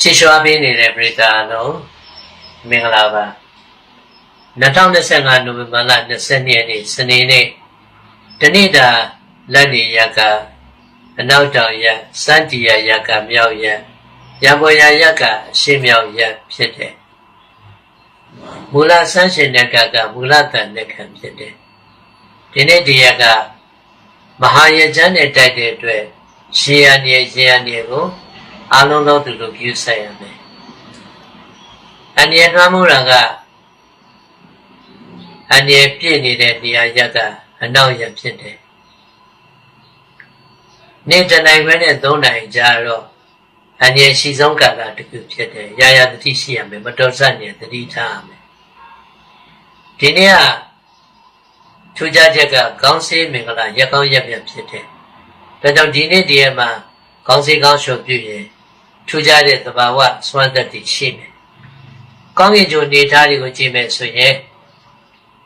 ချစ်ရွှာပေးနေတဲ့ပရိသတ်အလုံးမင်္ဂလာပါ2025နိုဝင်ဘာလ20ရက်နေ့စနေနေ့တနေ့တာလက်နေရကအနောက်တောင်ရစန်းတီရရကမြောက်ရရံပေါ်ရရကအရှေ့မြောက်ရဖြစ်တယ်မူလဆန်းရှင်တဲ့ကကမူလတန်တဲ့ခံဖြစ်တယ်ဒီနေ့ဒီရကမဟာယကျမ်းနဲ့တိုက်တဲ့အတွက်ရှေးရနေရှေးရနေကို အလုံးသောသူတို့ပြုဆိုင်ရမယ်။အနေထွားမှုရာကနေပြည့်နေတဲ့နေရာရက်ကအနောက်ရဖြစ်တယ်။နေ့တနိုင်ခွဲနဲ့၃နိုင်ကြာတော့အနေရှိဆုံးကာလတစ်ခုဖြစ်တယ်။ရာရာတတိရှိရမယ်မတော်ဆနေတတိထားရမယ်။ဒီနေ့ကထူးခြားချက်ကကောင်းစေးမင်္ဂလာရက်ကောင်းရက်မြတ်ဖြစ်တယ်။ဒါကြောင့်ဒီနေ့ဒီရက်မှာကောင်းစေးကောင်းရှုပ်ပြည့်ရင် ထူးခြားတဲ့သဘာဝစွမ်းသက်တည်ရှိမယ်။ကောင်းကင်ဂျိုနေသားတွေကိုကြည့်မယ်ဆိုရင်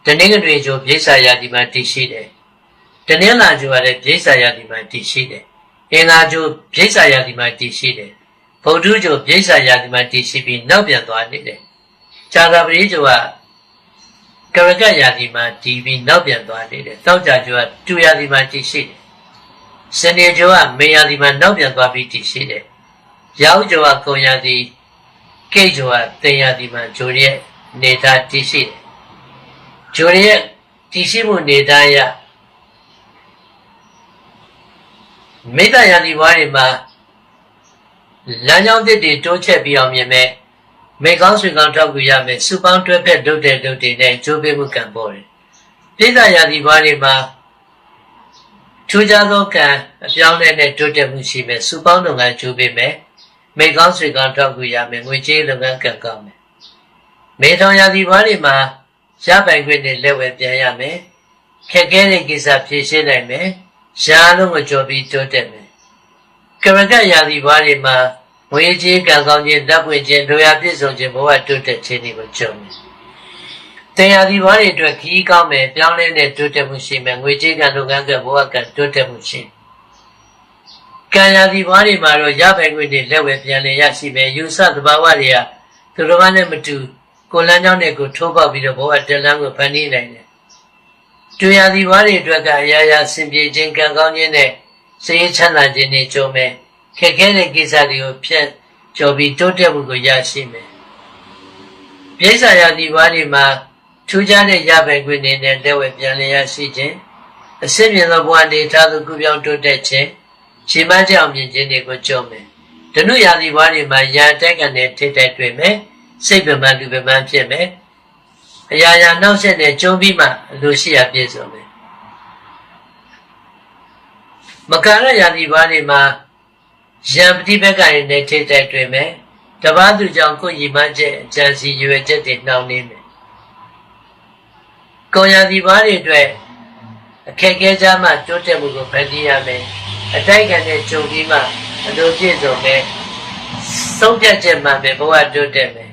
တနင်္ဂနွေဂျိုပြိဿာယာဒီမှာတည်ရှိတယ်။တနင်္လာဂျိုကလည်းပြိဿာယာဒီမှာတည်ရှိတယ်။အင်္ဂါဂျိုပြိဿာယာဒီမှာတည်ရှိတယ်။ဗုဒ္ဓဂျိုပြိဿာယာဒီမှာတည်ရှိပြီးနောက်ပြန်သွားနေတယ်။ဇာတာပရိဂျိုကကရကယာဒီမှာတည်ပြီးနောက်ပြန်သွားနေတယ်။တောက်ကြဂျိုကတူယာဒီမှာတည်ရှိတယ်။စနေဂျိုကမေယာဒီမှာနောက်ပြန်သွားပြီးတည်ရှိတယ်။ ရောက်ကျော်ကကုံရသည်ကိတ်ကျော်ကတင်ရသည်မှာဂျိုရဲ့နေသားတည်ရှိတယ်။ဂျိုရဲ့တည်ရှိမှုနေသားရမေတ္တာရသည်ဘွားတွေမှာလမ်းကြောင်းတစ်တွေတိုးချက်ပြီးအောင်မြင်မဲ့မေကောင်းဆွေကောင်းထောက်ကူရမယ်စူပေါင်းတွဲဖက်ဒုတ်တဲ့ဒုတ်တွေနဲ့ကျိုးပေးမှုကံပေါ်တယ်။ပြည်သာရသည်ဘွားတွေမှာထူးခြားသောကံအပြောင်းအလဲနဲ့တိုးတက်မှုရှိမယ်စူပေါင်းလုပ်ငန်းကျိုးပေးမယ် မိကောင်းဆွေကောင်းထောက်ကူရမယ်ငွေကြေးလုပ်ငန်းကံကောင်းမယ်မေထောင်ရာသီဘွားတွေမှာရပိုင်ခွင့်နဲ့လက်ဝဲပြန်ရမယ်ခက်ခဲတဲ့ကိစ္စဖြေရှင်းနိုင်မယ်ရှားလုံးကိုကြော်ပြီးတိုးတက်မယ်ကရကရာသီဘွားတွေမှာငွေကြေးကံကောင်းခြင်းတပ်ပွင့်ခြင်းတို့ရပြည့်စုံခြင်းဘဝတိုးတက်ခြင်းတွေကိုကြုံမယ်တရားဒီဘွားတွေအတွက်ခီးကောင်းမယ်ပြောင်းလဲတဲ့တိုးတက်မှုရှိမယ်ငွေကြေးကံလုပ်ငန်းကဘဝကတိုးတက်မှုရှိမယ် ကံရာဒီဘွားတွေမှာတော့ရပိုင်ခွင့်တွေလက်ဝဲပြန်လည်ရရှိမယ်ယူဆသဘာဝတွေကသူတို့ကနဲ့မတူကိုလန်းကြောင်းနဲ့ကိုထိုးပေါက်ပြီးတော့ဘဝတက်လန်းကိုဖန်တီးနိုင်တယ်တွေ့ရာဒီဘွားတွေအတွက်ကအရာရာဆင်ပြေခြင်းကံကောင်းခြင်းနဲ့စိတ်ချမ်းသာခြင်းတွေကြုံမယ်ခက်ခဲတဲ့ကိစ္စတွေကိုဖြတ်ကျော်ပြီးတိုးတက်မှုကိုရရှိမယ်ပြိဿရာဒီဘွားတွေမှာထူးခြားတဲ့ရပိုင်ခွင့်တွေနဲ့လက်ဝဲပြန်လည်ရရှိခြင်းအစစ်မြင်သောဘဝနေထားသူကုပြောင်းတိုးတက်ခြင်း ရှင်းမကြောင်မြင်ခြင်းတွေကိုကြုံမယ်။ဒနုရာသီဘွားတွေမှာရန်တက်ကနေထိတိုက်တွေ့မယ်။စိတ်ပမန်လူပမန်ဖြစ်မယ်။အရာရာနောက်ဆက်နဲ့ကြုံပြီးမှအလိုရှိရာပြည့်စုံမယ်။မကာရရာသီဘွားတွေမှာရန်ပฏิဘက်ကနေထိတိုက်တွေ့မယ်။တပားသူကြောင့်ကိုယ်ရည်မှန်းချက်အကြံစီရွယ်ချက်တွေနှောင့်နှေးမယ်။ကိုယ်ရာသီဘွားတွေအတွက်အခက်အခဲကြမှတိုးတက်မှုကိုဖန်တီးရမယ် အတိုက်ခံတဲ့ဂျုံပြီးမှအလိုပြည့်စုံမယ်ဆုံးဖြတ်ချက်မှပဲဘဝတိုးတက်မယ်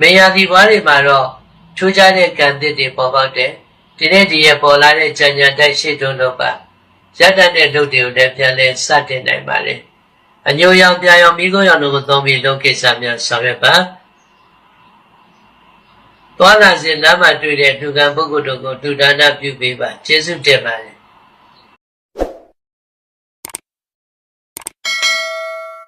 မေယာဒီဘွားတွေမှာတော့ထူးခြားတဲ့ကံသစ်တွေပေါ်ပေါက်တယ်ဒီနေ့ဒီရပေါ်လာတဲ့ကြံကြံတိုက်ရှိတုံးတော့ပါရတတ်တဲ့လုပ်တွေကိုလည်းပြန်လဲစတင်နိုင်ပါလေအညိုရောင်ပြာရောင်မိခိုးရောင်တို့ကိုသုံးပြီးလုပ်ကိစ္စများဆောင်ရွက်ပါသွားလာစဉ်လမ်းမှာတွေ့တဲ့လူကံပုဂ္ဂိုလ်တို့ကိုဒုဒါနပြုပေးပါကျေးဇူးတင်ပါတယ်